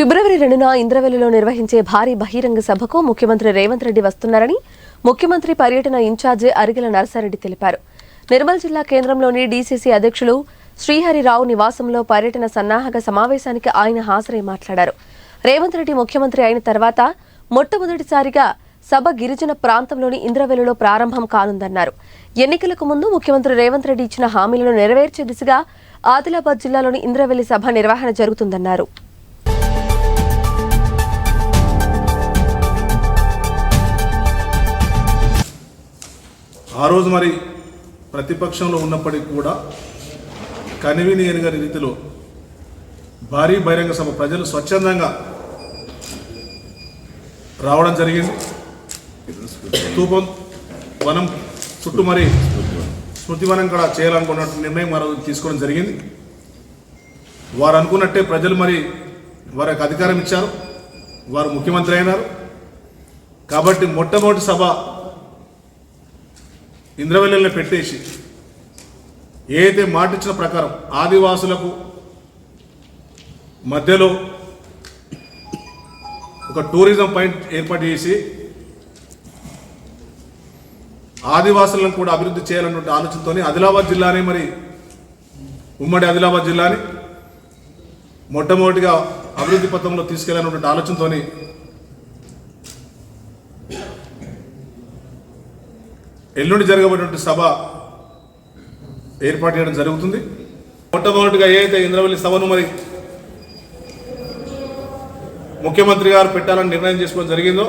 ఫిబ్రవరి రెండున ఇంద్రవెల్లిలో నిర్వహించే భారీ బహిరంగ సభకు ముఖ్యమంత్రి రేవంత్ రెడ్డి వస్తున్నారని ముఖ్యమంత్రి పర్యటన ఇన్ఛార్జి అరిగెల నరసారెడ్డి తెలిపారు. నిర్మల్ జిల్లా కేంద్రంలోని డీసీసీ అధ్యక్షులు శ్రీహరిరావు నివాసంలో పర్యటన సన్నాహక సమావేశానికి ఆయన హాజరై మాట్లాడారు. రేవంత్ రెడ్డి ముఖ్యమంత్రి అయిన తర్వాత మొట్టమొదటిసారిగా సభ గిరిజన ప్రాంతంలోని ఇంద్రవెల్లిలో ప్రారంభం కానుందన్నారు. ఎన్నికలకు ముందు ముఖ్యమంత్రి రేవంత్ రెడ్డి ఇచ్చిన హామీలను నెరవేర్చే దిశగా ఆదిలాబాద్ జిల్లాలోని ఇంద్రవెల్లి సభ నిర్వహణ జరుగుతుందన్నారు. ఆ రోజు మరి ప్రతిపక్షంలో ఉన్నప్పటికీ కూడా కనివిని ఎరుగని రీతిలో భారీ బహిరంగ సభ ప్రజలు స్వచ్ఛందంగా రావడం జరిగింది. స్తూపం వనం చుట్టూ మరి స్మృతివనం కూడా చేయాలనుకున్న నిర్ణయం ఆ తీసుకోవడం జరిగింది. వారు అనుకున్నట్టే ప్రజలు మరి వారికి అధికారం ఇచ్చారు. వారు ముఖ్యమంత్రి అయినారు. కాబట్టి మొట్టమొదటి సభ ఇంద్రవెల్లెల్ని పెట్టేసి ఏదైతే మాటిచ్చిన ప్రకారం ఆదివాసులకు మధ్యలో ఒక టూరిజం పాయింట్ ఏర్పాటు చేసి ఆదివాసులను కూడా అభివృద్ధి చేయాలన్నటువంటి ఆలోచనతోనే ఆదిలాబాద్ జిల్లాని మరి ఉమ్మడి ఆదిలాబాద్ జిల్లాని మొట్టమొదటిగా అభివృద్ధి పథంలో తీసుకెళ్ళాలన్నటువంటి ఆలోచనతోని ఎల్లుండి జరగబడినటువంటి సభ ఏర్పాటు చేయడం జరుగుతుంది. మొట్టమొదటిగా ఏదైతే ఇంద్రవల్లి సభను మరి ముఖ్యమంత్రి గారు పెట్టాలని నిర్ణయం చేసుకోవడం జరిగిందో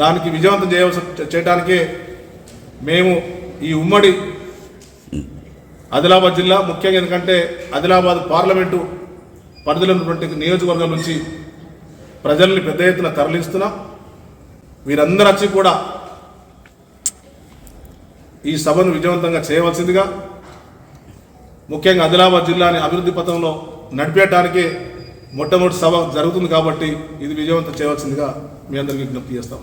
దానికి విజయవంతం చేయవలసి చేయడానికే మేము ఈ ఉమ్మడి ఆదిలాబాద్ జిల్లా ముఖ్యంగా ఎందుకంటే ఆదిలాబాద్ పార్లమెంటు పరిధిలో ఉన్నటువంటి నియోజకవర్గం నుంచి ప్రజల్ని పెద్ద ఎత్తున తరలిస్తున్నాం. వీరందరూ వచ్చి కూడా ఈ సభను విజయవంతంగా చేయవలసిందిగా ముఖ్యంగా ఆదిలాబాద్ జిల్లాని అభివృద్ధి పథంలో నడిపేయటానికి మొట్టమొదటి సభ జరుగుతుంది కాబట్టి ఇది విజయవంతం చేయవలసిందిగా మీ అందరికీ విజ్ఞప్తి చేస్తాం.